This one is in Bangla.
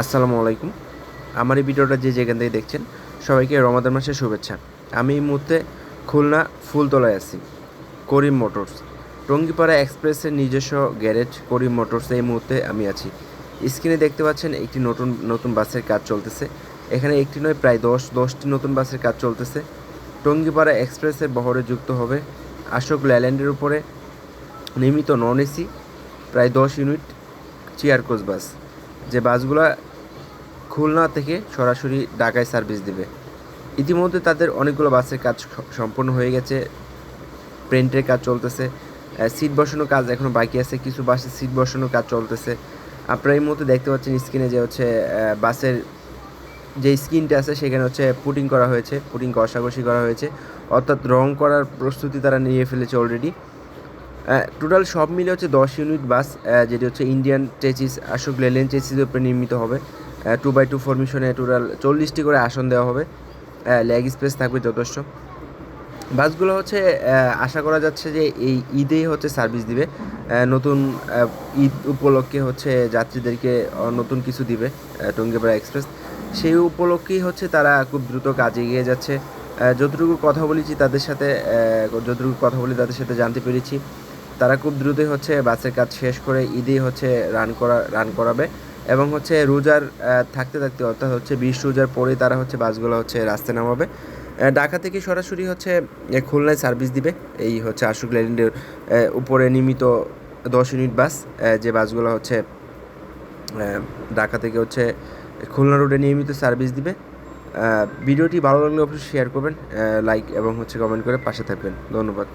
আসসালামু আলাইকুম। আমার এই ভিডিওটা যে যেখান থেকে দেখছেন, সবাইকে রমাদান মাসের শুভেচ্ছা। আমি এই মুহূর্তে খুলনা ফুলতলায় আছি, করিম মোটরস। টঙ্গিপাড়া এক্সপ্রেসের নিজস্ব গ্যারেজ, করিম মোটরস এই মুহূর্তে আমি আছি। স্ক্রিনে দেখতে পাচ্ছেন একটি নতুন নতুন বাসের কাজ চলতেছে। এখানে একটি নয়, প্রায় দশ, দশটি নতুন বাসের কাজ চলতেছে। টঙ্গিপাড়া এক্সপ্রেসের বহরে যুক্ত হবে আশোক ল্যাল্যান্ডের উপরে নির্মিত নন এসি, প্রায় দশ ইউনিট চেয়ার কোচ বাস। যে বাসগুলা খুলনা থেকে সরাসরি ঢাকায় সার্ভিস দিবে। ইতিমধ্যে তাদের অনেকগুলো বাসের কাজ সম্পন্ন হয়ে গেছে। প্রিন্টের কাজ চলতেছে। সিট বসানোর কাজ এখনও বাকি আছে। কিছু বাসে সিট বসানোর কাজ চলতেছে। আপনারা এই মুহূর্তে দেখতে পাচ্ছেন স্ক্রিনে যে হচ্ছে বাসের যে স্ক্রিনটা আছে, সেখানে হচ্ছে পুটিং করা হয়েছে। পুটিং কষাকষি করা হয়েছে। অর্থাৎ রং করার প্রস্তুতি তারা নিয়ে ফেলেছে অলরেডি টোটাল সব মিলে হচ্ছে দশ ইউনিট বাস যেটি হচ্ছে ইন্ডিয়ান টেচিস আশোক লেলেন টেচিসের উপরে নির্মিত হবে। টু বাই টু ফরমেশনে টোটাল চল্লিশটি করে আসন দেওয়া হবে। লেগ স্পেস থাকবে যথেষ্ট। বাসগুলো হচ্ছে আশা করা যাচ্ছে যে এই ঈদেই হচ্ছে সার্ভিস দিবে। নতুন ঈদ উপলক্ষে হচ্ছে যাত্রীদেরকে নতুন কিছু দিবে টঙ্গিপাড়া এক্সপ্রেস সেই উপলক্ষেই হচ্ছে তারা খুব দ্রুত কাজে এগিয়ে যাচ্ছে। যতটুকু কথা বলেছি তাদের সাথে যতটুকু কথা বলি তাদের সাথে জানতে পেরেছি। তারা খুব দ্রুতই হচ্ছে বাসের কাজ শেষ করে ঈদেই হচ্ছে রান করা রান করাবে এবং হচ্ছে রোজার থাকতে থাকতে অর্থাৎ হচ্ছে বিশ রোজার পরেই তারা হচ্ছে বাসগুলো হচ্ছে রাস্তায় নামাবে। ঢাকা থেকে সরাসরি হচ্ছে খুলনায় সার্ভিস দিবে। এই হচ্ছে আশুক ল্যান্ডের উপরে নির্মিত দশ ইউনিট বাস যে বাসগুলো হচ্ছে ঢাকা থেকে হচ্ছে খুলনা রোডে নিয়মিত সার্ভিস দিবে। ভিডিওটি ভালো লাগলে অবশ্যই শেয়ার করবেন লাইক এবং হচ্ছে কমেন্ট করে পাশে থাকবেন। ধন্যবাদ।